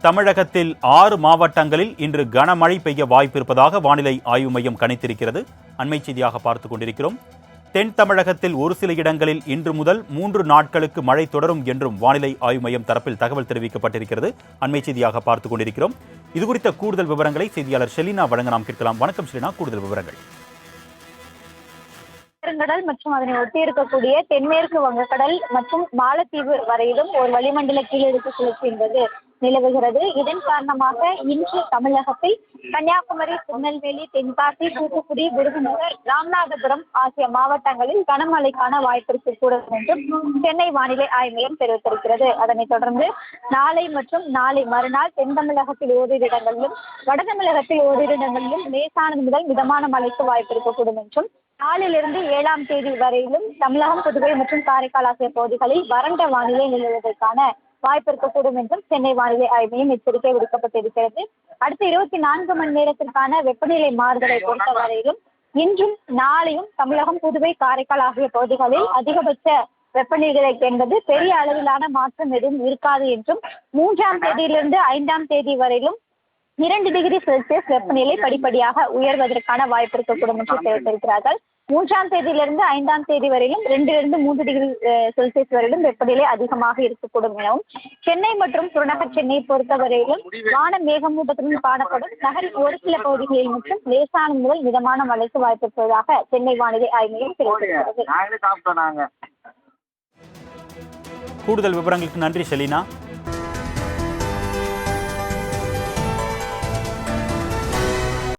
தமிழகத்தில் ஆறு மாவட்டங்களில் இன்று கனமழை பெய்ய வாய்ப்பிருப்பதாக வானிலை ஆய்வு மையம் கணித்திருக்கிறது. அண்மை செய்தியாக பார்த்துக் கொண்டிருக்கிறோம். தென் தமிழகத்தில் ஒரு சில இடங்களில் இன்று முதல் மூன்று நாட்களுக்கு மழை தொடரும் என்றும் வானிலை ஆய்வு மையம் தரப்பில் தகவல் தெரிவிக்கப்பட்டிருக்கிறது. அண்மை செய்தியாக பார்த்துக் கொண்டிருக்கிறோம். இது குறித்த கூடுதல் விவரங்களை செய்தியாளர் ஷெலினா வழங்க நாம் கேட்கலாம். வணக்கம் ஷெலினா கூடுதல் விவரங்கள். பெருங்கடல் மற்றும் அதனை ஒட்டி இருக்கக்கூடிய தென்மேற்கு வங்கக்கடல் மற்றும் மாலத்தீவு வரையிலும் ஒரு வளிமண்டல கீழடுக்கு சுழற்சி என்பது நிலவுகிறது. இதன் காரணமாக இன்று தமிழகத்தில் கன்னியாகுமரி திருநெல்வேலி தென்காசி தூத்துக்குடி விருதுநகர் ராமநாதபுரம் ஆகிய மாவட்டங்களில் கனமழைக்கான வாய்ப்பிற்கு கூடும் என்றும் சென்னை வானிலை ஆய்வு மையம் தெரிவித்திருக்கிறது. அதனைத் தொடர்ந்து நாளை மற்றும் நாளை மறுநாள் தென் தமிழகத்தில் ஓரிரு இடங்களிலும் வட தமிழகத்தில் ஓரிரு இடங்களிலும் லேசானது முதல் மிதமான மழைக்கு வாய்ப்பு இருக்கக்கூடும் என்றும் நாளிலிருந்து ஏழாம் தேதி வரையிலும் தமிழகம் புதுவை மற்றும் காரைக்கால் ஆகிய பகுதிகளில் வறண்ட வானிலை நிலவுவதற்கான வாய்ப்பு இருக்கக்கூடும் என்றும் சென்னை வானிலை ஆய்வு மையம் எச்சரிக்கை விடுக்கப்பட்டிருக்கிறது. அடுத்த இருபத்தி நான்கு மணி நேரத்திற்கான வெப்பநிலை மாறுதலை பொறுத்தவரையிலும் இன்றும் நாளையும் தமிழகம் புதுவை காரைக்கால் ஆகிய பகுதிகளில் அதிகபட்ச வெப்பநிலை என்பது பெரிய அளவிலான மாற்றம் எதுவும் இருக்காது என்றும் மூன்றாம் தேதியிலிருந்து ஐந்தாம் தேதி வரையிலும் இரண்டு டிகிரி செல்சியஸ் வெப்பநிலை படிப்படியாக உயர்வதற்கான வாய்ப்பு இருக்கக்கூடும் என்று தெரிவித்திருக்கிறார்கள். மூன்றாம் தேதியிலிருந்து ஐந்தாம் தேதி வரையிலும் ரெண்டிலிருந்து மூன்று டிகிரி செல்சியஸ் வரையிலும் வெப்பநிலை அதிகமாக இருக்கக்கூடும் எனவும். சென்னை மற்றும் புறநகர் சென்னை பொறுத்தவரையிலும் வானம் மேகமூட்டத்துடன் காணப்படும் நகரின் ஒரு சில பகுதிகளில் மட்டும் லேசான முதல் மிதமான மழைக்கு வாய்ப்பு இருப்பதாக சென்னை வானிலை ஆய்வு மையம் நாங்க. கூடுதல் விவரங்களுக்கு நன்றி ஷெலினா.